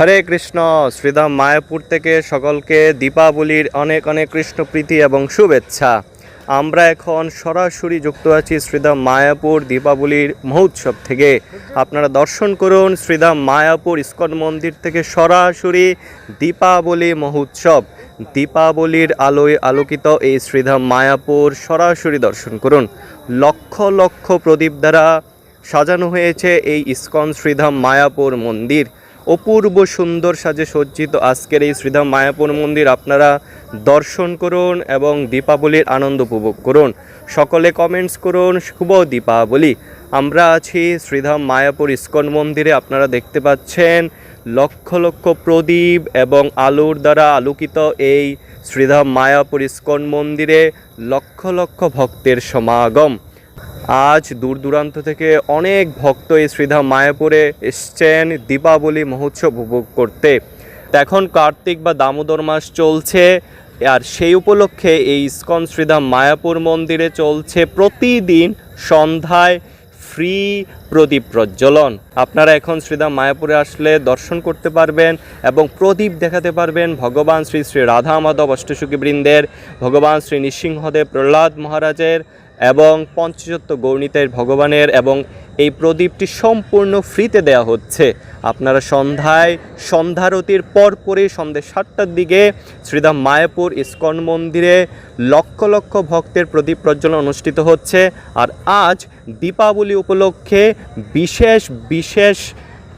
হরে কৃষ্ণ, শ্রীধাম মায়াপুর থেকে সকলকে দীপাবলির অনেক অনেক কৃষ্ণ প্রীতি এবং শুভেচ্ছা। আমরা এখন সরাসরি যুক্ত আছি শ্রীধাম মায়াপুর দীপাবলির মহোৎসব থেকে। আপনারা দর্শন করুন শ্রীধাম মায়াপুর ইস্কন মন্দির থেকে সরাসরি দীপাবলি মহোৎসব। দীপাবলির আলোয় আলোকিত এই শ্রীধাম মায়াপুর সরাসরি দর্শন করুন। লক্ষ লক্ষ প্রদীপ দ্বারা সাজানো হয়েছে এই ইস্কন শ্রীধাম মায়াপুর মন্দির। অপূর্ব সুন্দর সাজে সজ্জিত আজকের এই শ্রীধাম মায়াপুর মন্দির আপনারা দর্শন করুন এবং দীপাবলির আনন্দ উপভোগ করুন। সকলে কমেন্টস করুন, শুভ দীপাবলি। আমরা আছি শ্রীধাম মায়াপুর ইস্কন মন্দিরে, আপনারা দেখতে পাচ্ছেন লক্ষ লক্ষ প্রদীপ এবং আলোর দ্বারা আলোকিত এই শ্রীধাম মায়াপুর ইস্কন মন্দিরে লক্ষ লক্ষ ভক্তের সমাগম। আজ দূর দূরান্ত থেকে অনেক ভক্ত এই শ্রীধাম মায়াপুরে এসছেন দীপাবলি মহোৎসব উপভোগ করতে। এখন কার্তিক বা দামোদর মাস চলছে, আর সেই উপলক্ষে এই ইস্কন শ্রীধাম মায়াপুর মন্দিরে চলছে প্রতিদিন সন্ধ্যায় ফ্রি প্রদীপ প্রজ্বলন। আপনারা এখন শ্রীধাম মায়াপুরে আসলে দর্শন করতে পারবেন এবং প্রদীপ দেখাতে পারবেন ভগবান শ্রী শ্রী রাধা মাধব অষ্টসুখী বৃন্দের ভগবান শ্রী নৃসিংহদেব প্রহ্লাদ মহারাজের এবং পঞ্চচত্ব গৌণিতের ভগবানের এবং এই প্রদীপটি সম্পূর্ণ ফ্রিতে দেয়া হচ্ছে। আপনারা সন্ধ্যায় সন্ধ্যারতির পর পরে সন্ধ্যে সাতটার দিকে শ্রীধাম মায়াপুর ইস্কন মন্দিরে লক্ষ লক্ষ ভক্তের প্রদীপ প্রজ্বলন অনুষ্ঠিত হচ্ছে। আর আজ দীপাবলি উপলক্ষে বিশেষ বিশেষ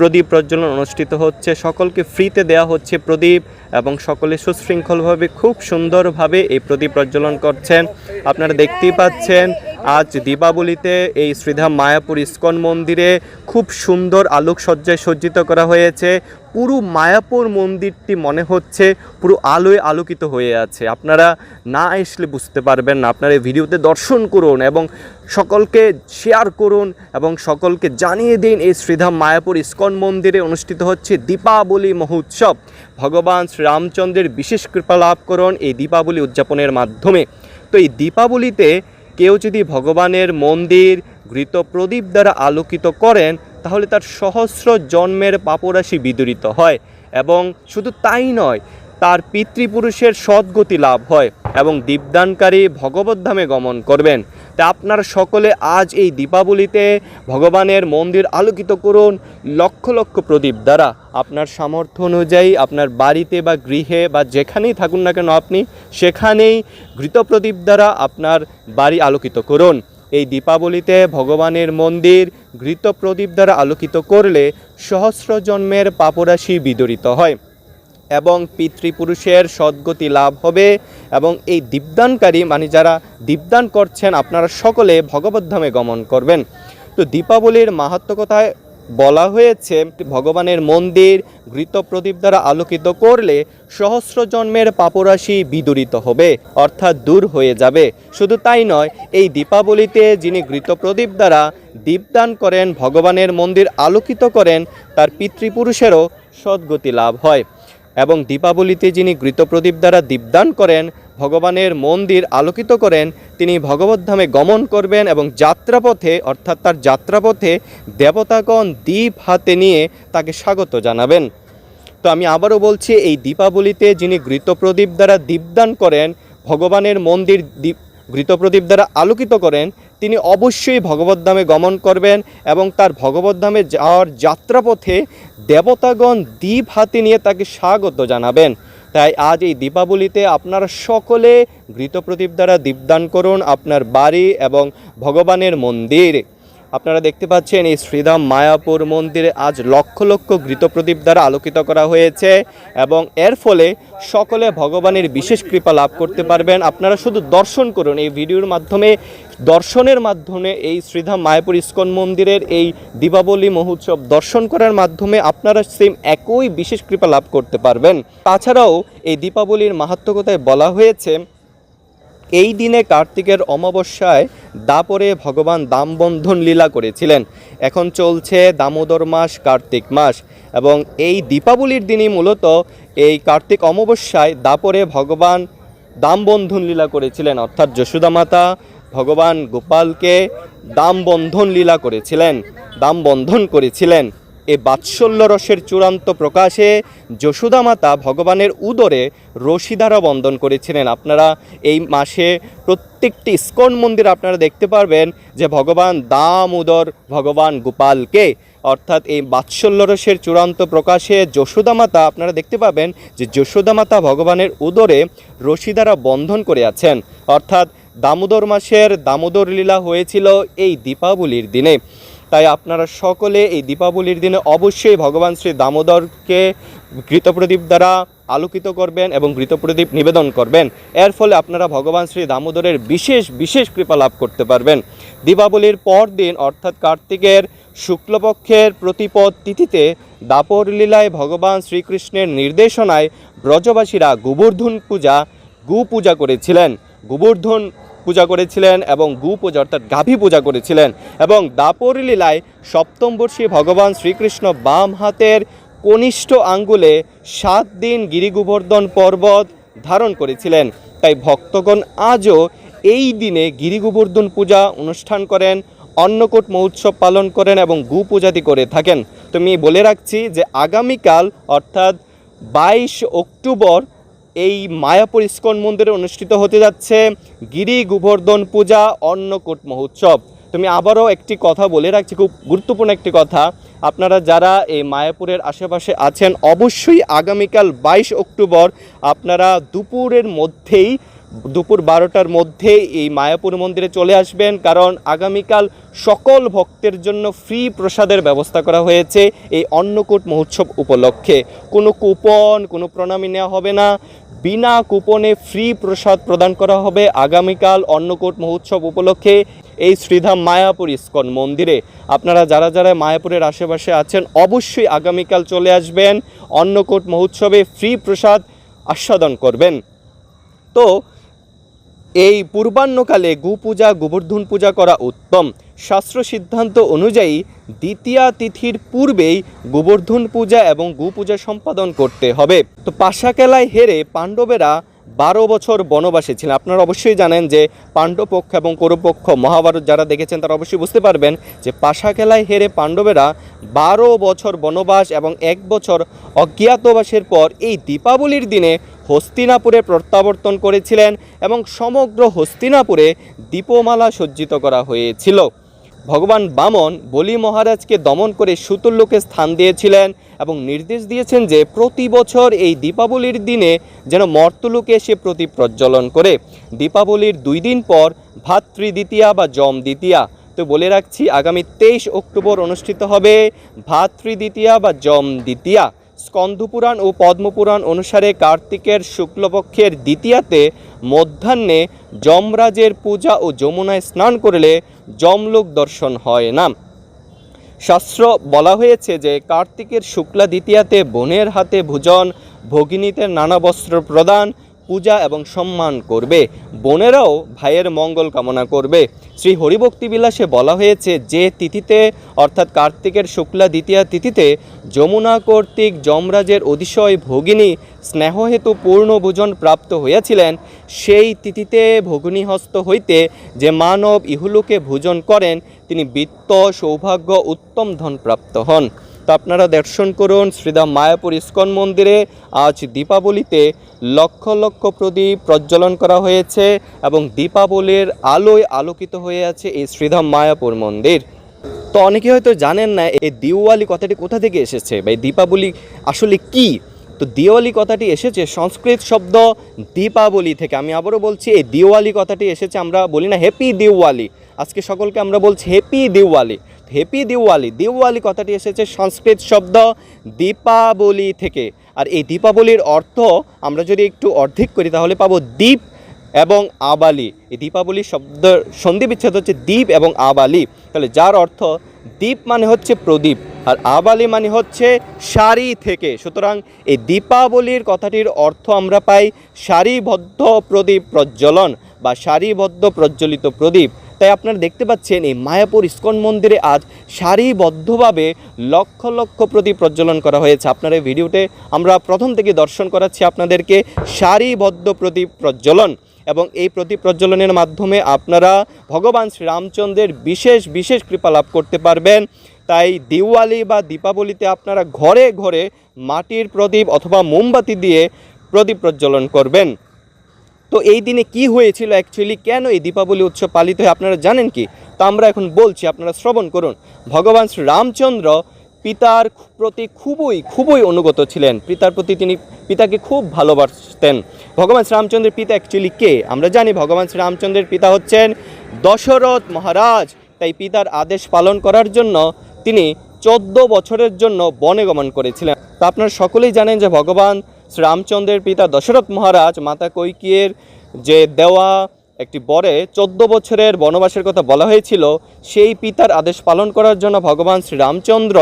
প্রদীপ প্রজ্বলন অনুষ্ঠিত হচ্ছে। সকলকে ফ্রিতে দেয়া হচ্ছে প্রদীপ এবং সকলে সুশৃঙ্খলভাবে, খুব সুন্দরভাবে এই প্রদীপ প্রজ্বলন করছেন। আপনারা দেখতেই পাচ্ছেন আজ দীপাবলিতে এই শ্রীধাম মায়াপুর ইস্কন মন্দিরে খুব সুন্দর আলোকসজ্জায় সজ্জিত করা হয়েছে। পুরো মায়াপুর মন্দিরটি মনে হচ্ছে পুরো আলোয় আলোকিত হয়ে আছে। আপনারা না আসলে বুঝতে পারবেন না। আপনারা এই ভিডিওতে দর্শন করুন এবং সকলকে শেয়ার করুন এবং সকলকে জানিয়ে দিন এই শ্রীধাম মায়াপুর ইস্কন মন্দিরে অনুষ্ঠিত হচ্ছে দীপাবলি মহোৎসব। ভগবান শ্রীরামচন্দ্রের বিশেষ কৃপা লাভ করুন এই দীপাবলি উদযাপনের মাধ্যমে। তো এই দীপাবলিতে কেউ যদি ভগবানের মন্দির, ঘৃত প্রদীপ দ্বারা আলোকিত করেন, তাহলে তার সহস্র জন্মের পাপরাশি বিদরিত হয় এবং শুধু তাই নয়, তার পিতৃপুরুষের সদ্গতি লাভ হয় এবং দীপদানকারী ভগবদ্ধামে গমন করবেন। তা আপনারা সকলে আজ এই দীপাবলিতে ভগবানের মন্দির আলোকিত করুন লক্ষ লক্ষ প্রদীপ দ্বারা। আপনার সামর্থ্য অনুযায়ী আপনার বাড়িতে বা গৃহে বা যেখানেই থাকুন না কেন আপনি, সেখানেই ঘৃত প্রদীপ দ্বারা আপনার বাড়ি আলোকিত করুন। এই দীপাবলিতে ভগবানের মন্দির ঘৃত প্রদীপ দ্বারা আলোকিত করলে সহস্র জন্মের পাপরাশি বিদরিত হয় এবং পিতৃপুরুষের সদ্গতি লাভ হবে। এবং এই দীপদানকারী মানে যারা দীপদান করছেন, আপনারা সকলে ভগবদ্ধামে গমন করবেন। তো দীপাবলির মাহাত্ম কথায় বলা হয়েছে, ভগবানের মন্দির ঘৃত প্রদীপ দ্বারা আলোকিত করলে সহস্র জন্মের পাপরাশি বিদূরিত হবে, অর্থাৎ দূর হয়ে যাবে। শুধু তাই নয়, এই দীপাবলিতে যিনি ঘৃত প্রদীপ দ্বারা দীপদান করেন, ভগবানের মন্দির আলোকিত করেন, তার পিতৃপুরুষেরও সদ্গতি লাভ হয়। এবং দীপাবলিতে যিনি ঘৃতপ্রদীপ দ্বারা দীপদান করেন, ভগবানের মন্দির আলোকিত করেন, তিনি ভগবদ্ধামে গমন করবেন এবং যাত্রাপথে, অর্থাৎ তার যাত্রাপথে দেবতাগণ দ্বীপ হাতে নিয়ে তাকে স্বাগত জানাবেন। তো আমি আবারও বলছি, এই দীপাবলিতে যিনি ঘৃতপ্রদীপ দ্বারা দীপদান করেন, ভগবানের মন্দির দীপ ঘৃতপ্রদীপ দ্বারা আলোকিত করেন তিনি অবশ্যই ভগবদ্ধামে গমন করবেন এবং তার ভগবদ্ধামে যাওয়ার যাত্রাপথে দেবতাগণ দ্বীপ হাতে নিয়ে তাকে স্বাগত জানাবেন। তাই আজ এই দীপাবলিতে আপনারা সকলে ঘৃতপ্রদীপ দ্বারা দীপদান করুন আপনার বাড়ি এবং ভগবানের মন্দির। আপনারা দেখতে পাচ্ছেন এই শ্রীধাম মায়াপুর মন্দিরে আজ লক্ষ লক্ষ ঘৃতপ্রদীপ দ্বারা আলোকিত করা হয়েছে এবং এর ফলে সকলে ভগবানের বিশেষ কৃপা লাভ করতে পারবেন। আপনারা শুধু দর্শন করুন এই ভিডিওর মাধ্যমে। দর্শনের মাধ্যমে এই শ্রীধাম মায়াপুর ইস্কন মন্দিরের এই দীপাবলি মহোৎসব দর্শন করার মাধ্যমে আপনারা সেম একই বিশেষ কৃপা লাভ করতে পারবেন। তাছাড়াও এই দীপাবলির মাহাত্মকতায় বলা হয়েছে, এই দিনে কার্তিকের অমাবস্যায় দাপরে ভগবান দামবন্ধন লীলা করেছিলেন। এখন চলছে দামোদর মাস, কার্তিক মাস এবং এই দীপাবলির দিনই মূলত এই কার্তিক অমাবস্যায় দাপরে ভগবান দামবন্ধন লীলা করেছিলেন। অর্থাৎ যশোদা মাতা ভগবান গোপালকে দামবন্ধন লীলা করেছিলেন, দামবন্ধন করেছিলেন। এ বাৎসল্য রসের চূড়ান্ত প্রকাশে যশোদা মাতা ভগবানের উদরে রশি দ্বারা বন্ধন করেছিলেন। আপনারা এই মাসে প্রত্যেকটি ইস্কন মন্দির আপনারা দেখতে পারবেন যে ভগবান দাম উদর ভগবান গোপালকে, অর্থাৎ এই বাৎসল্য রসের চূড়ান্ত প্রকাশে যশোদা মাতা আপনারা দেখতে পাবেন যে যশোদা মাতা ভগবানের উদরে রশি দ্বারা বন্ধন করে আছেন। অর্থাৎ দামোদর মাসের দামোদর লীলা হয়েছিল এই দীপাবলির দিনে। তাই আপনারা সকলে এই দীপাবলির দিনে অবশ্যই ভগবান শ্রী দামোদরকে ঘৃতপ্রদীপ দ্বারা আলোকিত করবেন এবং ঘৃতপ্রদীপ নিবেদন করবেন। এর ফলে আপনারা ভগবান শ্রী দামোদরের বিশেষ বিশেষ কৃপা লাভ করতে পারবেন। দীপাবলির পর দিন অর্থাৎ কার্তিকের শুক্লপক্ষের প্রতিপদ তিথিতে দাপর লীলায় ভগবান শ্রীকৃষ্ণের নির্দেশনায় ব্রজবাসীরা গোবর্ধন পূজা, গু পূজা করেছিলেন। গোবর্ধন পূজা করেছিলেন এবং গু পূজা অর্থাৎ গাভী পূজা করেছিলেন এবং দাপর লীলায় সপ্তমবর্ষী ভগবান শ্রীকৃষ্ণ বাম হাতের কনিষ্ঠ আঙ্গুলে সাত দিন গিরিগোবর্ধন পর্বত ধারণ করেছিলেন। তাই ভক্তগণ আজও এই দিনে গিরিগোবর্ধন পূজা অনুষ্ঠান করেন, অন্নকূট মহোৎসব পালন করেন এবং গু পূজাদি করে থাকেন। তো আমি বলে রাখছি যে আগামীকাল অর্থাৎ বাইশ অক্টোবর এই মায়াপুর ইস্কন মন্দিরে অনুষ্ঠিত হতে যাচ্ছে গিরি গোবর্ধন পূজা অন্নকূট মহোৎসব। তুমি আবারও একটি কথা বলে রাখছি, খুব গুরুত্বপূর্ণ একটি কথা। আপনারা যারা এই মায়াপুরের আশেপাশে আছেন, অবশ্যই আগামীকাল বাইশ অক্টোবর আপনারা দুপুরের মধ্যেই দুপুর বারোটার মধ্যে এই মায়াপুর মন্দিরে চলে আসবেন, কারণ আগামীকাল সকল ভক্তের জন্য ফ্রি প্রসাদের ব্যবস্থা করা হয়েছে এই অন্নকূট মহোৎসব উপলক্ষে। কোনো কুপন কোনো প্রণামী নেওয়া হবে না। বিনা কুপনে ফ্রি প্রসাদ প্রদান করা হবে আগামীকাল অন্নকূট মহোৎসব উপলক্ষে এই শ্রীধাম মায়াপুর ইস্কন মন্দিরে। আপনারা যারা যারা মায়াপুরের আশেপাশে আছেন, অবশ্যই আগামীকাল চলে আসবেন। অন্নকূট মহোৎসবে ফ্রি প্রসাদ আস্বাদন করবেন। তো এই পূর্বাহ্নকালে গু পূজা গোবর্ধন পূজা করা উত্তম। শাস্ত্র সিদ্ধান্ত অনুযায়ী দ্বিতীয়া তিথির পূর্বেই গোবর্ধন পূজা এবং গু পূজা সম্পাদন করতে হবে। তো পাশাকেলায় হেরে পাণ্ডবেরা বারো বছর বনবাসে ছিলেন। আপনারা অবশ্যই জানেন যে পাণ্ডবপক্ষ এবং কৌরবপক্ষ মহাভারত যারা দেখেছেন, তারা অবশ্যই বুঝতে পারবেন যে পাশা খেলায় হেরে পাণ্ডবেরা বারো বছর বনবাস এবং এক বছর অজ্ঞাতবাসের পর এই দীপাবলির দিনে হস্তিনাপুরে প্রত্যাবর্তন করেছিলেন এবং সমগ্র হস্তিনাপুরে দীপমালা সজ্জিত করা হয়েছিল। ভগবান বামন বলি মহারাজকে দমন করে সুতুল্যকে স্থান দিয়েছিলেন এবং নির্দেশ দিয়েছেন যে প্রতি বছর এই দীপাবলির দিনে যেন মর্তলোকে এসে প্রতি প্রজ্বলন করে। দীপাবলির দুই দিন পর ভাতৃ দ্বিতীয়া বা জম দ্বিতীয়া। তো বলে রাখছি, আগামী তেইশ অক্টোবর অনুষ্ঠিত হবে ভাতৃ দ্বিতীয়া বা জম দ্বিতীয়া। স্কন্ধপুরাণ ও পদ্মপুরাণ অনুসারে কার্তিকের শুক্লপক্ষের দ্বিতীয়াতে মধ্যাহ্নে যমরাজের পূজা ও যমুনায় স্নান করলে যমলোক দর্শন হয় না। শাস্ত্র বলা হয়েছে যে, কার্তিকের শুক্লা দ্বিতীয়াতে বোনের হাতে ভোজন, ভগিনীতে নানা বস্ত্র প্রদান পূজা এবং সম্মান করবে। বোনেরাও ভাইয়ের মঙ্গল কামনা করবে। শ্রী হরিভক্তি বিলাসে বলা হয়েছে যে তিথিতে, অর্থাৎ কার্তিকের শুক্লা দ্বিতীয়া তিথিতে, যমুনা কর্তৃক যমরাজের অতিশয় ভগিনী স্নেহহেতু পূর্ণ ভোজন প্রাপ্ত হইয়াছিলেন। সেই তিথিতে ভগ্নীহস্ত হইতে যে মানব ইহুলোকে ভোজন করেন, তিনি বিত্ত সৌভাগ্য উত্তম ধন প্রাপ্ত হন। তো আপনারা দর্শন করুন শ্রীধাম মায়াপুর ইস্কন মন্দিরে। আজ দীপাবলিতে লক্ষ লক্ষ প্রদীপ প্রজ্বলন করা হয়েছে এবং দীপাবলির আলোয় আলোকিত হয়ে আছে এই শ্রীধাম মায়াপুর মন্দির। তো অনেকে হয়তো জানেন না, এই দিওয়ালি কথাটি কোথা থেকে এসেছে বা এই দীপাবলি আসলে কি? তো দিওয়ালি কথাটি এসেছে সংস্কৃত শব্দ দীপাবলি থেকে। আমি আবারও বলছি, এই দিওয়ালি কথাটি এসেছে, আমরা বলি না হ্যাপি দিওয়ালি। আজকে সকলকে আমরা বলছি হ্যাপি দিওয়ালি। হ্যাপি দিওয়ালি। দিওয়ালি কথাটি এসেছে সংস্কৃত শব্দ দীপাবলি থেকে। আর এই দীপাবলির অর্থ আমরা যদি একটু অর্ধেক করি, তাহলে পাবো দ্বীপ এবং আবালি। এই দীপাবলি শব্দ সন্ধি বিচ্ছেদ হচ্ছে দ্বীপ এবং আবালি। তাহলে যার অর্থ দ্বীপ মানে হচ্ছে প্রদীপ, আর আবালি মানে হচ্ছে সারি থেকে। সুতরাং এই দীপাবলির কথাটির অর্থ আমরা পাই সারিবদ্ধ প্রদীপ প্রজ্বলন বা সারিবদ্ধ প্রজ্বলিত প্রদীপ। তাই আপনারা দেখতে পাচ্ছেন এই মায়াপুর ইস্কন মন্দিরে আজ সারিবদ্ধভাবে লক্ষ লক্ষ প্রদীপ প্রজ্বলন করা হয়েছে। আপনার এই ভিডিওতে আমরা প্রথম থেকে দর্শন করাচ্ছি আপনাদেরকে সারিবদ্ধ প্রদীপ প্রজ্বলন এবং এই প্রদীপ প্রজ্বলনের মাধ্যমে আপনারা ভগবান শ্রীরামচন্দ্রের বিশেষ বিশেষ কৃপা লাভ করতে পারবেন। তাই দিওয়ালি বা দীপাবলিতে আপনারা ঘরে ঘরে মাটির প্রদীপ অথবা মোমবাতি দিয়ে প্রদীপ প্রজ্বলন করবেন। তো এই দিনে কি হয়েছিল অ্যাকচুয়ালি কেন এই দীপাবলি উৎসব পালিত হয়? আপনারা জানেন কি? তা আমরা এখন বলছি, আপনারা শ্রবণ করুন। ভগবান শ্রী রামচন্দ্র পিতার প্রতি খুবই খুবই অনুগত ছিলেন। পিতার প্রতি তিনি পিতাকে খুব ভালোবাসতেন। ভগবান শ্রীরামচন্দ্রের পিতা অ্যাকচুয়ালি কে? আমরা জানি ভগবান শ্রীরামচন্দ্রের পিতা হচ্ছেন দশরথ মহারাজ। তাই পিতার আদেশ পালন করার জন্য তিনি চোদ্দ বছরের জন্য বনে গমন করেছিলেন। তা আপনারা সকলেই জানেন যে ভগবান শ্রীরামচন্দ্রের পিতা দশরথ মহারাজ মাতা কৈকিয়ের যে দেওয়া একটি বরে চোদ্দ বছরের বনবাসের কথা বলা হয়েছিল, সেই পিতার আদেশ পালন করার জন্য ভগবান শ্রীরামচন্দ্র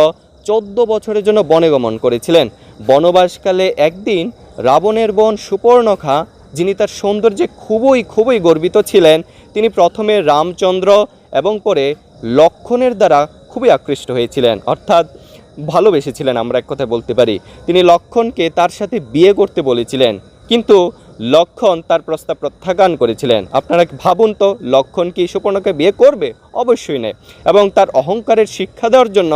চোদ্দ বছরের জন্য বনে গমন করেছিলেন। বনবাসকালে একদিন রাবণের বোন সুপর্ণখা, যিনি তার সৌন্দর্যে খুবই খুবই গর্বিত ছিলেন, তিনি প্রথমে রামচন্দ্র এবং পরে লক্ষণের দ্বারা খুবই আকৃষ্ট হয়েছিলেন। অর্থাৎ ভালোবেসেছিলেন, আমরা এক কথায় বলতে পারি। তিনি লক্ষণকে তার সাথে বিয়ে করতে বলেছিলেন, কিন্তু লক্ষণ তার প্রস্তাব প্রত্যাখ্যান করেছিলেন। আপনারা ভাবুন তো, লক্ষণ কি সুপর্ণকে বিয়ে করবে? অবশ্যই নয়। এবং তার অহংকারের শিক্ষা দেওয়ার জন্য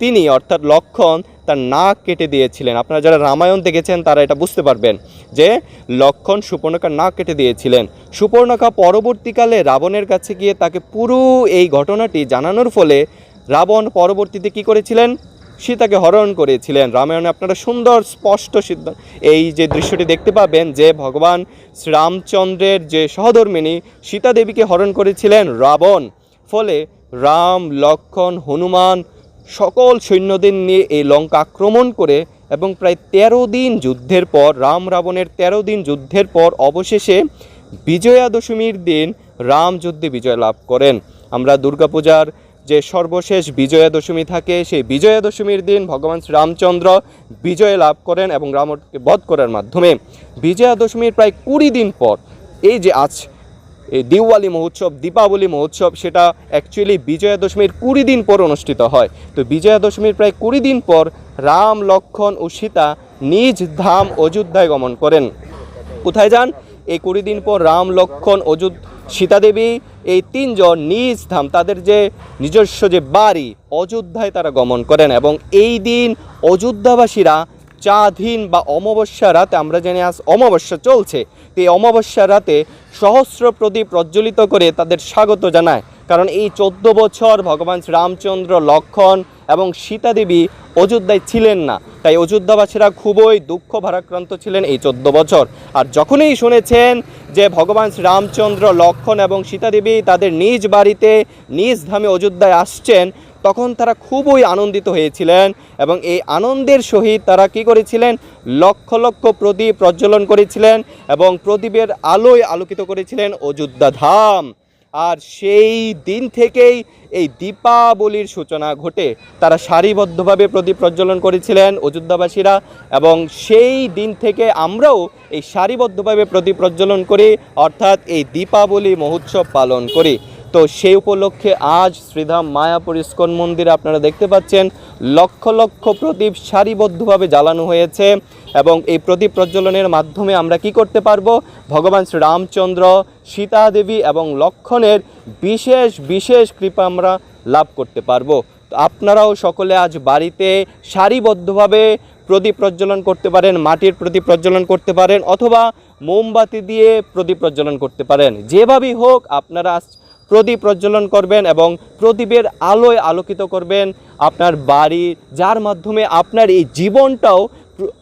তিনি, অর্থাৎ লক্ষণ, তার নাক কেটে দিয়েছিলেন। আপনারা যারা রামায়ণ দেখেছেন, তারা এটা বুঝতে পারবেন যে লক্ষণ সুপর্ণকার নাক কেটে দিয়েছিলেন। সুপর্ণকা পরবর্তীকালে রাবণের কাছে গিয়ে তাকে পুরো এই ঘটনাটি জানানোর ফলে রাবণ পরবর্তীতে কি করেছিলেন? সীতাকে হরণ করেছিলেন। রামায়ণে আপনারা সুন্দর, স্পষ্ট সিদ্ধান্ত এই যে দৃশ্যটি দেখতে পাবেন যে ভগবান শ্রীরামচন্দ্রের যে সহধর্মিনী সীতা দেবীকে হরণ করেছিলেন রাবণ। ফলে রাম, লক্ষণ, হনুমান সকল সৈন্যদের নিয়ে এই লঙ্কা আক্রমণ করে এবং প্রায় তেরো দিন যুদ্ধের পর, রাম রাবণের তেরো দিন যুদ্ধের পর অবশেষে বিজয়া দশমীর দিন রাম যুদ্ধে বিজয় লাভ করেন। আমরা দুর্গাপূজার যে সর্বশেষ বিজয়া দশমী থাকে, সেই বিজয়া দশমীর দিন ভগবান শ্রীরামচন্দ্র বিজয় লাভ করেন এবং রামকে বধ করার মাধ্যমে বিজয়া দশমীর প্রায় কুড়ি দিন পর এই যে আজ এই দিওয়ালি মহোৎসব, দীপাবলি মহোৎসব, সেটা অ্যাকচুয়ালি বিজয়া দশমীর কুড়ি দিন পর অনুষ্ঠিত হয়। তো বিজয়া দশমীর প্রায় কুড়ি দিন পর রাম, লক্ষণ ও সীতা নিজ ধাম অযোধ্যায় গমন করেন। কোথায় যান? এই কুড়ি দিন পর রাম, লক্ষণ অযোধ্য সীতাদেবী এই তিনজন নিজ ধাম, তাদের যে নিজস্ব যে বাড়ি, অযোধ্যায় তারা গমন করেন এবং এই দিন অযোধ্যাবাসীরা চাঁদহীন বা অমাবস্যা রাতে, আমরা জানি আজ অমাবস্যা চলছে তো এই অমাবস্যা রাতে সহস্র প্রদীপ প্রজ্বলিত করে তাদের স্বাগত জানায়। কারণ এই চোদ্দ বছর ভগবান শ্রীরামচন্দ্র লক্ষণ এবং সীতা দেবী অযোধ্যায় ছিলেন না। তাই অযোধ্যাবাসীরা খুবই দুঃখ ভারাক্রান্ত ছিলেন এই চোদ্দ বছর। আর যখনই শুনেছেন যে ভগবান শ্রীরামচন্দ্র লক্ষণ এবং সীতা দেবী তাদের নিজ বাড়িতে, নিজ ধামে অযোধ্যায় আসছেন, তখন তারা খুবই আনন্দিত হয়েছিলেন এবং এই আনন্দের সহিত তারা কি করেছিলেন? লক্ষ লক্ষ প্রদীপ প্রজ্বলন করেছিলেন এবং প্রদীপের আলোয় আলোকিত করেছিলেন অযোধ্যা ধাম। আর সেই দিন থেকেই এই দীপাবলির সূচনা ঘটে। তারা সারিবদ্ধভাবে প্রদীপ প্রজ্বলন করেছিলেন অযোধ্যাবাসীরা এবং সেই দিন থেকে আমরাও এই সারিবদ্ধভাবে প্রদীপ প্রজ্বলন করি, অর্থাৎ এই দীপাবলি মহোৎসব পালন করি। তো সেই উপলক্ষে আজ শ্রীধাম মায়াপুর ইস্কন মন্দিরে আপনারা দেখতে পাচ্ছেন, লক্ষ লক্ষ প্রদীপ সারিবদ্ধভাবে জ্বালানো হয়েছে এবং এই প্রদীপ প্রজ্বলনের মাধ্যমে আমরা কি করতে পারব? ভগবান শ্রীরামচন্দ্র সীতা দেবী এবং লক্ষণের বিশেষ বিশেষ কৃপা আমরা লাভ করতে পারব। আপনারাও সকলে আজ বাড়িতে সারিবদ্ধভাবে প্রদীপ প্রজ্বলন করতে পারেন, মাটির প্রদীপ প্রজ্বলন করতে পারেন অথবা মোমবাতি দিয়ে প্রদীপ প্রজ্বলন করতে পারেন। যেভাবেই হোক, আপনারা প্রদীপ প্রজ্বলন করবেন এবং প্রদীপের আলোয় আলোকিত করবেন আপনার বাড়ি, যার মাধ্যমে আপনার এই জীবনটাও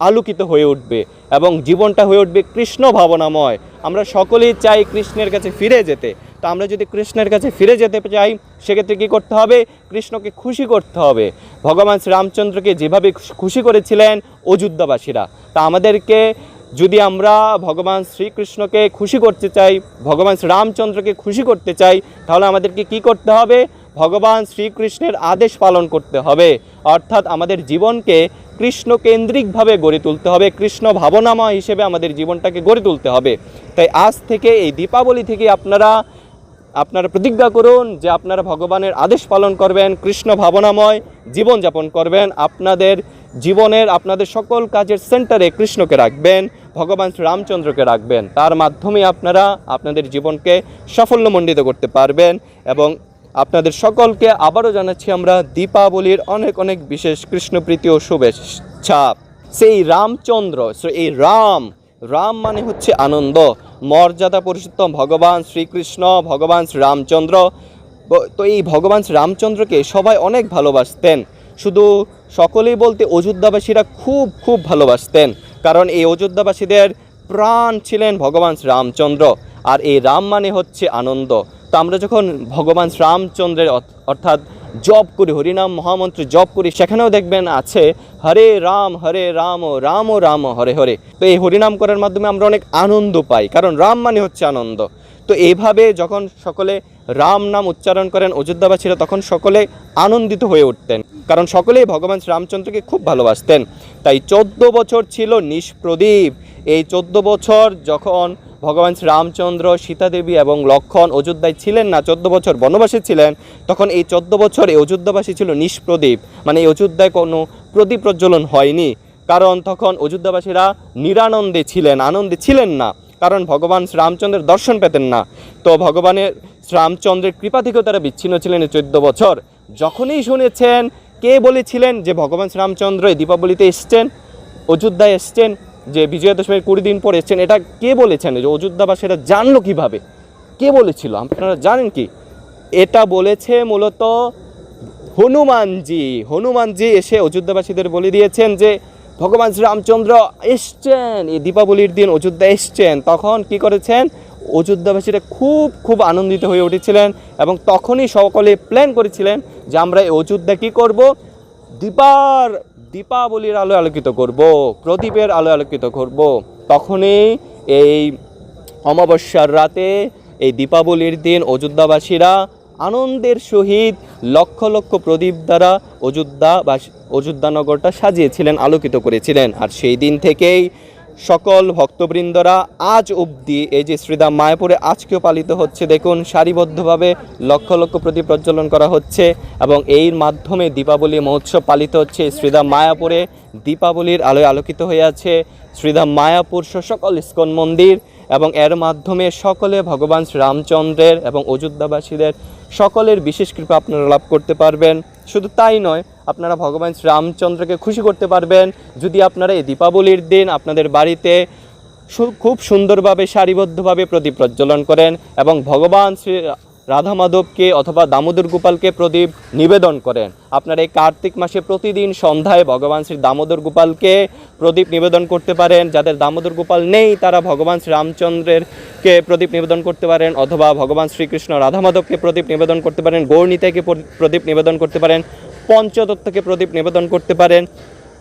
আলোকিত হয়ে উঠবে এবং জীবনটা হয়ে উঠবে কৃষ্ণ ভাবনাময়। আমরা সকলেই চাই কৃষ্ণের কাছে ফিরে যেতে। তো আমরা যদি কৃষ্ণের কাছে ফিরে যেতে চাই, সেক্ষেত্রে কী করতে হবে? কৃষ্ণকে খুশি করতে হবে। ভগবান শ্রীরামচন্দ্রকে যেভাবে খুশি করেছিলেন অযোধ্যাবাসীরা। তা আমাদেরকে যদি আমরা ভগবান শ্রীকৃষ্ণকে খুশি করতে চাই, ভগবান শ্রীরামচন্দ্রকে খুশি করতে চাই, তাহলে আমাদেরকে কি করতে হবে? ভগবান শ্রীকৃষ্ণের আদেশ পালন করতে হবে। অর্থাৎ আমাদের জীবনকে কৃষ্ণ কেন্দ্রিকভাবে গড়ে তুলতে হবে, কৃষ্ণ ভাবনাময় হিসেবে আমাদের জীবনটাকে গড়ে তুলতে হবে। তাই আজ থেকে এই দীপাবলি থেকে আপনারা আপনারা প্রতিজ্ঞা করুন যে আপনারা ভগবানের আদেশ পালন করবেন, কৃষ্ণ ভাবনাময় জীবনযাপন করবেন, আপনাদের জীবনের, আপনাদের সকল কাজের সেন্টারে কৃষ্ণকে রাখবেন। ভগবান শ্রীরামচন্দ্রকে রাখবেন। তার মাধ্যমে আপনারা আপনাদের জীবনকে সাফল্যমণ্ডিত করতে পারবেন এবং আপনাদের সকলকে আবারও জানাচ্ছি আমরা দীপাবলির অনেক অনেক বিশেষ কৃষ্ণপ্রীতি ও শুভেচ্ছা। সেই রামচন্দ্র এই রাম রাম মানে হচ্ছে আনন্দ। মর্যাদা পুরুষোত্তম, ভগবান শ্রীকৃষ্ণ, ভগবান শ্রীরামচন্দ্র। তো এই ভগবান শ্রীরামচন্দ্রকে সবাই অনেক ভালোবাসতেন। শুধু সকলেই বলতে অযোধ্যাবাসীরা খুব খুব ভালোবাসতেন। কারণ এই অযোধ্যাবাসীদের প্রাণ ছিলেন ভগবান রামচন্দ্র আর এই রাম মানে হচ্ছে আনন্দ। তো আমরা যখন ভগবান রামচন্দ্রের অর্থাৎ জপ করি, হরিনাম মহামন্ত্র জপ করি, সেখানেও দেখবেন আছে, হরে রাম হরে রাম রাম রাম, হরে হরে। তো এই হরিনাম করার মাধ্যমে আমরা অনেক আনন্দ পাই, কারণ রাম মানে হচ্ছে আনন্দ। তো এইভাবে যখন সকলে রাম নাম উচ্চারণ করেন অযোধ্যাবাসীরা তখন সকলে আনন্দিত হয়ে উঠতেন। কারণ সকলেই ভগবান শ্রীরামচন্দ্রকে খুব ভালোবাসতেন। তাই চোদ্দ বছর ছিল নিষ্প্রদীপ। এই চোদ্দ বছর যখন ভগবান শ্রীরামচন্দ্র, সীতাদেবী এবং লক্ষণ অযোধ্যায় ছিলেন না, চোদ্দ বছর বনবাসী ছিলেন, তখন এই চোদ্দ বছর এই অযোধ্যাবাসী ছিল নিষ্প্রদীপ। মানে এই অযোধ্যায় কোনো প্রদীপ প্রজ্বলন হয়নি। কারণ তখন অযোধ্যাবাসীরা নিরানন্দে ছিলেন, আনন্দে ছিলেন না। কারণ ভগবান শ্রীরামচন্দ্রের দর্শন পেতেন না। তো ভগবানের শ্রীরামচন্দ্রের কৃপা থেকেও তারা বিচ্ছিন্ন ছিলেন এই চোদ্দ বছর। যখনই শুনেছেন, কে বলেছিলেন যে ভগবান শ্রীরামচন্দ্র এই দীপাবলিতে এসছেন, অযোধ্যায় এসছেন, যে বিজয়া দশমীর কুড়ি দিন পর এসছেন, এটা কে বলেছেন? যে অযোধ্যাবাসীরা জানলো কীভাবে? কে বলেছিল? আপনারা জানেন কি? এটা বলেছে মূলত হনুমানজি। হনুমানজি এসে অযোধ্যাবাসীদের বলে দিয়েছেন যে ভগবান শ্রীরামচন্দ্র এসছেন, এই দীপাবলির দিন অযোধ্যা এসছেন। তখন কি করেছেন? অযোধ্যাবাসীরা খুব খুব আনন্দিত হয়ে উঠেছিলেন এবং তখনই সকলে প্ল্যান করেছিলেন যে আমরা এই অযোধ্যা কী করব? দীপার, দীপাবলির আলো আলোকিত করব, প্রদীপের আলো আলোকিত করব। তখনই এই অমাবস্যার রাতে এই দীপাবলির দিন অযোধ্যাবাসীরা আনন্দের সহিত লক্ষ লক্ষ প্রদীপ দ্বারা অযোধ্যা বা অযোধ্যানগরটা সাজিয়েছিলেন, আলোকিত করেছিলেন। আর সেই দিন থেকেই সকল ভক্তবৃন্দরা আজ অবধি এই যে শ্রীধাম মায়াপুরে আজকেও পালিত হচ্ছে, দেখুন, সারিবদ্ধভাবে লক্ষ লক্ষ প্রদীপ প্রজ্বলন করা হচ্ছে এবং এর মাধ্যমে দীপাবলি মহোৎসব পালিত হচ্ছে। শ্রীধাম মায়াপুরে দীপাবলির আলোয় আলোকিত হয়ে আছে শ্রীধাম মায়াপুর সকল ইস্কন মন্দির এবং এর মাধ্যমে সকলে ভগবান শ্রীরামচন্দ্রের এবং অযোধ্যাবাসীদের সকলের বিশেষ কৃপা আপনারা লাভ করতে পারবেন। শুধু তাই নয়, আপনারা ভগবান শ্রীরামচন্দ্রকে খুশি করতে পারবেন। যদি আপনারা এই দীপাবলির দিন আপনাদের বাড়িতে খুব সুন্দরভাবে, সারিবদ্ধভাবে প্রদীপ প্রজ্বলন করেন এবং ভগবান শ্রী রাধা মাধবকে অথবা দামোদর গোপালকে প্রদীপ নিবেদন করেন। আপনারা এই কার্তিক মাসে প্রতিদিন সন্ধ্যায় ভগবান শ্রী দামোদর গোপালকে প্রদীপ নিবেদন করতে পারেন। যাদের দামোদর গোপাল নেই, তারা ভগবান শ্রীরামচন্দ্রের কে প্রদীপ নিবেদন করতে পারেন অথবা ভগবান শ্রীকৃষ্ণ রাধা মাধবকে প্রদীপ নিবেদন করতে পারেন, গৌরনীতাকে প্র- প্রদীপ নিবেদন করতে পারেন, পঞ্চদত্তকে প্রদীপ নিবেদন করতে পারেন।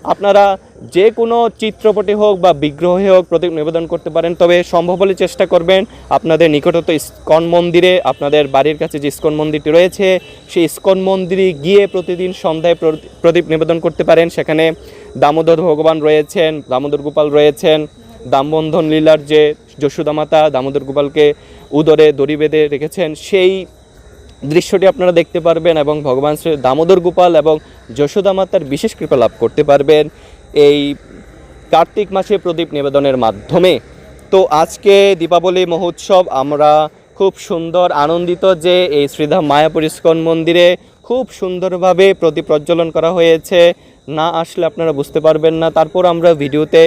আপনারা যে কোনো চিত্রপটে হোক বা বিগ্রহে হোক প্রদীপ নিবেদন করতে পারেন, তবে সম্ভব হলে চেষ্টা করবেন আপনাদের নিকটত ইস্কন মন্দিরে, আপনাদের বাড়ির কাছে যে ইস্কন মন্দিরটি রয়েছে, সেই ইস্কন মন্দিরে গিয়ে প্রতিদিন সন্ধ্যায় প্রদ- প্রদীপ নিবেদন করতে পারেন। সেখানে দামোদর ভগবান রয়েছেন, দামোদর গোপাল রয়েছেন, দামবন্ধন লীলার যে যশোদা মাতা দামোদর গোপালকে উদরে দড়ি বেঁধে রেখেছেন, সেই দৃশ্যটি আপনারা দেখতে পারবেন এবং ভগবান শ্রী দামোদর গোপাল এবং যশোদা মাতার বিশেষ কৃপা লাভ করতে পারবেন এই কার্তিক মাসে প্রদীপ নিবেদনের মাধ্যমে। তো আজকে দীপাবলি মহোৎসব, আমরা খুব সুন্দর আনন্দিত যে এই শ্রীধাম মায়াপুর ইস্কন মন্দিরে খুব সুন্দরভাবে প্রদীপ প্রজ্বলন করা হয়েছে। না আসলে আপনারা বুঝতে পারবেন না। তারপর আমরা ভিডিওতে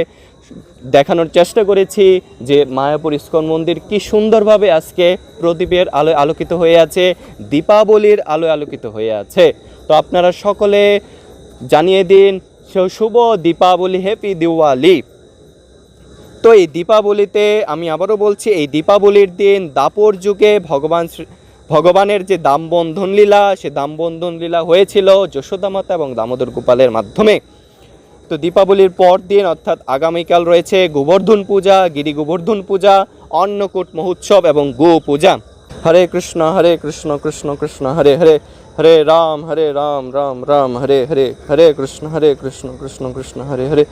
দেখানোর চেষ্টা করেছি যে মায়াপুর ইস্কন মন্দির কি সুন্দরভাবে আজকে প্রদীপের আলোয় আলোকিত হয়ে আছে, দীপাবলির আলোয় আলোকিত হয়ে আছে। তো আপনারা সকলে জানিয়ে দিন শুভ দীপাবলি হ্যাপি দিওয়ালি। তো এই দীপাবলিতে আমি আবারও বলছি, এই দীপাবলির দিন দাপর যুগে ভগবান ভগবানের যে দামবন্ধন লীলা সে দামবন্ধন লীলা হয়েছিল যশোদা মাতা এবং দামোদর গোপালের মাধ্যমে। তো দীপাবলির পর দিন, অর্থাৎ আগামীকাল রয়েছে গোবর্ধন পূজা, গিরি গোবর্ধন পূজা, অন্নকূট মহোৎসব এবং গো পূজা। হরে কৃষ্ণ হরে কৃষ্ণ কৃষ্ণ কৃষ্ণ, হরে হরে হরে রাম হরে রাম রাম রাম, হরে হরে হরে কৃষ্ণ হরে কৃষ্ণ কৃষ্ণ কৃষ্ণ, হরে হরে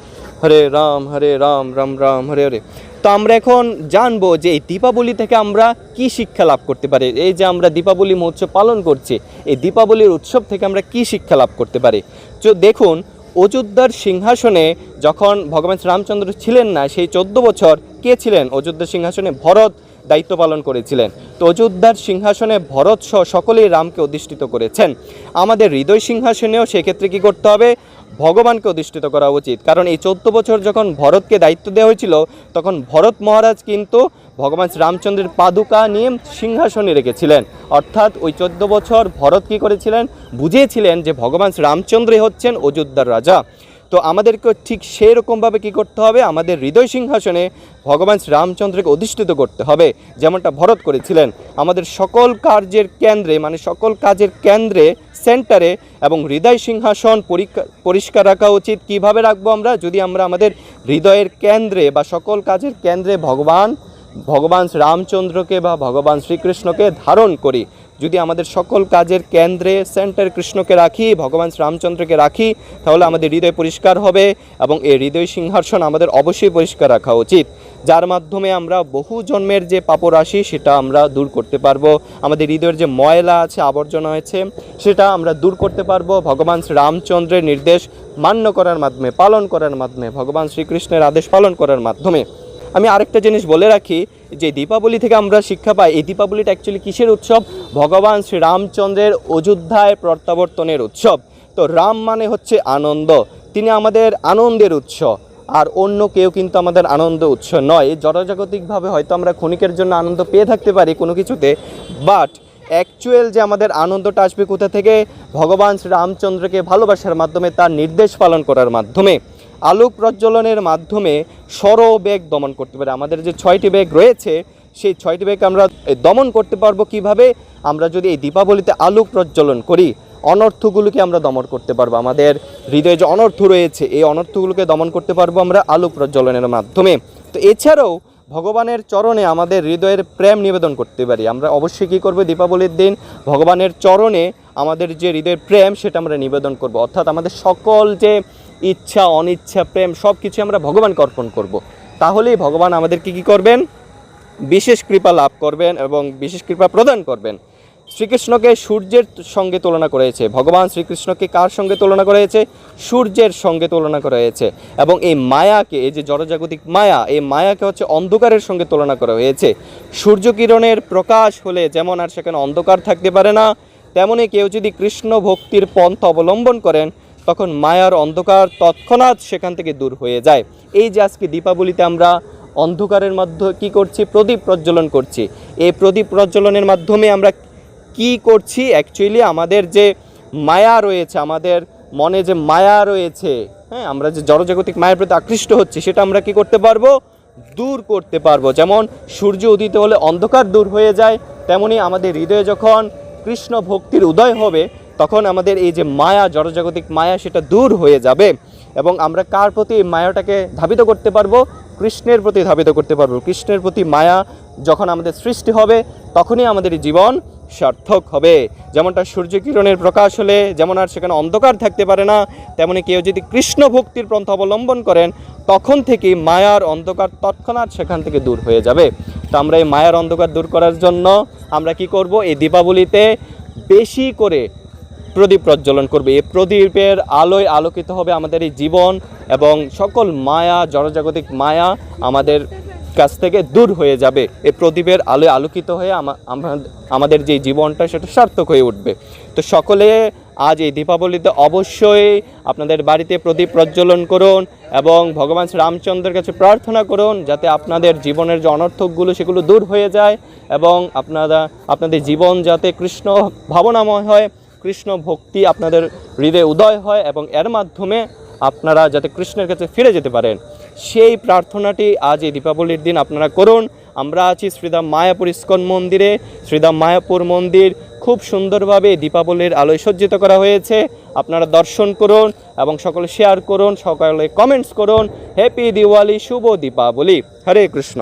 হরে রাম হরে রাম রাম রাম, হরে হরে। তো আমরা এখন জানব যে এই দীপাবলি থেকে আমরা কি শিক্ষা লাভ করতে পারি? এই যে আমরা দীপাবলি মহোৎসব পালন করছি, এই দীপাবলির উৎসব থেকে আমরা কি শিক্ষা লাভ করতে পারি? তো দেখুন অযোধ্যার সিংহাসনে যখন ভগবান শ্রীরামচন্দ্র ছিলেন না, সেই চোদ্দ বছর কে ছিলেন? অযোধ্যার সিংহাসনে ভরত দায়িত্ব পালন করেছিলেন। তো অযোধ্যার সিংহাসনে ভরত সহ সকলেই রামকে অধিষ্ঠিত করেছেন। আমাদের হৃদয় সিংহাসনেও সেক্ষেত্রে কী করতে হবে? ভগবানকে অধিষ্ঠিত করা উচিত। কারণ এই চোদ্দ বছর যখন ভরতকে দায়িত্ব দেওয়া হয়েছিল, তখন ভরত মহারাজ কিন্তু ভগবান রামচন্দ্রের পাদুকা নিয়ে সিংহাসনে রেখেছিলেন। অর্থাৎ ওই চোদ্দ বছর ভরত কী করেছিলেন? বুঝিয়েছিলেন যে ভগবান রামচন্দ্রই হচ্ছেন অযোধ্যার রাজা। তো আমাদেরকে ঠিক সেই রকমভাবে কী করতে হবে? আমাদের হৃদয় সিংহাসনে ভগবান রামচন্দ্রকে অধিষ্ঠিত করতে হবে, যেমনটা ভরত করেছিলেন। আমাদের সকল কার্যের কেন্দ্রে মানে সকল কাজের কেন্দ্রে সেন্টারে এবং হৃদয় সিংহাসন পরিষ্কার রাখা উচিত। কীভাবে রাখব আমরা? যদি আমরা আমাদের হৃদয়ের কেন্দ্রে বা সকল কাজের কেন্দ্রে ভগবান ভগবান রামচন্দ্রকে বা ভগবান শ্রীকৃষ্ণকে ধারণ করি, যদি আমাদের সকল কাজের কেন্দ্রে সেন্টার কৃষ্ণকে রাখি, ভগবান রামচন্দ্রকে রাখি, তাহলে আমাদের হৃদয় পরিষ্কার হবে এবং এই হৃদয় সিংহাসন আমাদের অবশ্যই পরিষ্কার রাখা উচিত। যার মাধ্যমে আমরা বহু জন্মের যে পাপরাশি, সেটা আমরা দূর করতে পারব। আমাদের হৃদয়ের যে ময়লা আছে, আবর্জনা হয়েছে, সেটা আমরা দূর করতে পারব। ভগবান রামচন্দ্রের নির্দেশ মান্য করার মাধ্যমে, পালন করার মাধ্যমে, ভগবান শ্রীকৃষ্ণের আদেশ পালন করার মাধ্যমে। আমি আরেকটা জিনিস বলে রাখি, যে দীপাবলি থেকে আমরা শিক্ষা পাই, এই দীপাবলিটা অ্যাকচুয়ালি কিসের উৎসব? ভগবান শ্রীরামচন্দ্রের অযোধ্যায় প্রত্যাবর্তনের উৎসব। তো রাম মানে হচ্ছে আনন্দ। তিনি আমাদের আনন্দের উৎস। আর অন্য কেউ কিন্তু আমাদের আনন্দ উৎস নয়। জড়জাগতিকভাবে হয়তো আমরা ক্ষণিকের জন্য আনন্দ পেয়ে থাকতে পারি কোনো কিছুতে বাট অ্যাকচুয়াল যে আমাদের আনন্দটা আসবে কোথা থেকে? ভগবান শ্রীরামচন্দ্রকে ভালোবাসার মাধ্যমে, তার নির্দেশ পালন করার মাধ্যমে, আলোক প্রজ্বলনের মাধ্যমে সর বেগ দমন করতে পারে। আমাদের যে ছয়টি বেগ রয়েছে, সেই ছয়টি বেগ আমরা দমন করতে পারব কীভাবে? আমরা যদি এই দীপাবলিতে আলোক প্রজ্বলন করি অনর্থগুলোকে আমরা দমন করতে পারব। আমাদের হৃদয়ে যে অনর্থ রয়েছে, এই অনর্থগুলোকে দমন করতে পারব আমরা আলো প্রজ্বলনের মাধ্যমে। তো এছাড়াও ভগবানের চরণে আমাদের হৃদয়ের প্রেম নিবেদন করতে পারি। আমরা অবশ্যই কী করব? দীপাবলির দিন ভগবানের চরণে আমাদের যে হৃদয়ের প্রেম, সেটা আমরা নিবেদন করব। অর্থাৎ আমাদের সকল যে ইচ্ছা, অনিচ্ছা, প্রেম সব কিছু আমরা ভগবানকে অর্পণ করব। তাহলেই ভগবান আমাদেরকে কী করবেন? বিশেষ কৃপা লাভ করবেন এবং বিশেষ কৃপা প্রদান করবেন। শ্রীকৃষ্ণকে সূর্যের সঙ্গে তুলনা করা হয়েছে ভগবান শ্রীকৃষ্ণকে কার সঙ্গে তুলনা করা হয়েছে সূর্যের সঙ্গে তুলনা করা হয়েছে এবং এই মায়াকে, এই যে জড়জাগতিক মায়া, এই মায়াকে হচ্ছে অন্ধকারের সঙ্গে তুলনা করা হয়েছে। সূর্য কিরণের প্রকাশ হলে যেমন আর সেখানে অন্ধকার থাকতে পারে না, তেমনি কেউ যদি কৃষ্ণ ভক্তির পন্থ অবলম্বন করেন, তখন মায়ার অন্ধকার তৎক্ষণাৎ সেখান থেকে দূর হয়ে যায়। এই যে আজকে দীপাবলিতে আমরা অন্ধকারের মাধ্যমে কি করছি? প্রদীপ প্রজ্বলন করছি। এই প্রদীপ প্রজ্বলনের মাধ্যমে আমরা কি করছি? অ্যাকচুয়ালি আমাদের যে মায়া রয়েছে, আমাদের মনে যে মায়া রয়েছে হ্যাঁ আমরা যে জড়জাগতিক মায়ের প্রতি আকৃষ্ট হচ্ছি, সেটা আমরা কি করতে পারব? দূর করতে পারব। যেমন সূর্য উদিত হলে অন্ধকার দূর হয়ে যায়, তেমনি আমাদের হৃদয়ে যখন কৃষ্ণ ভক্তির উদয় হবে, তখন আমাদের এই যে মায়া, জড়জাগতিক মায়া, সেটা দূর হয়ে যাবে এবং আমরা কার প্রতি এই মায়াটাকে ধাবিত করতে পারব? কৃষ্ণের প্রতি ধাবিত করতে পারব। কৃষ্ণের প্রতি মায়া যখন আমাদের সৃষ্টি হবে, তখনই আমাদের জীবন সার্থক হবে। যেমনটা সূর্য কিরণের প্রকাশ হলে, যেমন আর সেখানে অন্ধকার থাকতে পারে না, তেমনি কেউ যদি কৃষ্ণ ভক্তির পন্থা অবলম্বন করেন, তখন থেকেই মায়ার অন্ধকার তৎক্ষণাৎ সেখান থেকে দূর হয়ে যাবে। তো আমরা এই মায়ার অন্ধকার দূর করার জন্য আমরা কি করব? এই দীপাবলিতে বেশি করে প্রদীপ প্রজ্বলন করবে। এই প্রদীপের আলোয় আলোকিত হবে আমাদের এই জীবন এবং সকল মায়া, জড়জাগতিক মায়া আমাদের কাছ থেকে দূর হয়ে যাবে। এই প্রদীপের আলোয় আলোকিত হয়ে আমা- আমা- আমাদের যে জীবনটা, সেটা সার্থক হয়ে উঠবে। তো সকলে আজ এই দীপাবলিতে অবশ্যই আপনাদের বাড়িতে প্রদীপ প্রজ্বলন করুন এবং ভগবান শ্রী রামচন্দ্রের কাছে প্রার্থনা করুন যাতে আপনাদের জীবনের যে অনর্থকগুলো, সেগুলো দূর হয়ে যায় এবং আপনারা, আপনাদের জীবন যাতে কৃষ্ণ ভাবনাময় হয়, কৃষ্ণ ভক্তি আপনাদের হৃদয়ে উদয় হয় এবং এর মাধ্যমে আপনারা যাতে কৃষ্ণের কাছে ফিরে যেতে পারেন। সেই প্রার্থনাটি আজ এই দীপাবলির দিন আপনারা করুন। আমরা আছি শ্রীদাম মায়াপুর ইস্কন মন্দিরে। শ্রীদাম মায়াপুর মন্দির খুব সুন্দরভাবে দীপাবলির আলোয় সজ্জিত করা হয়েছে। আপনারা দর্শন করুন এবং সকলে শেয়ার করুন, সকলে কমেন্টস করুন। হ্যাপি দিওয়ালি শুভ দীপাবলি। হরে কৃষ্ণ।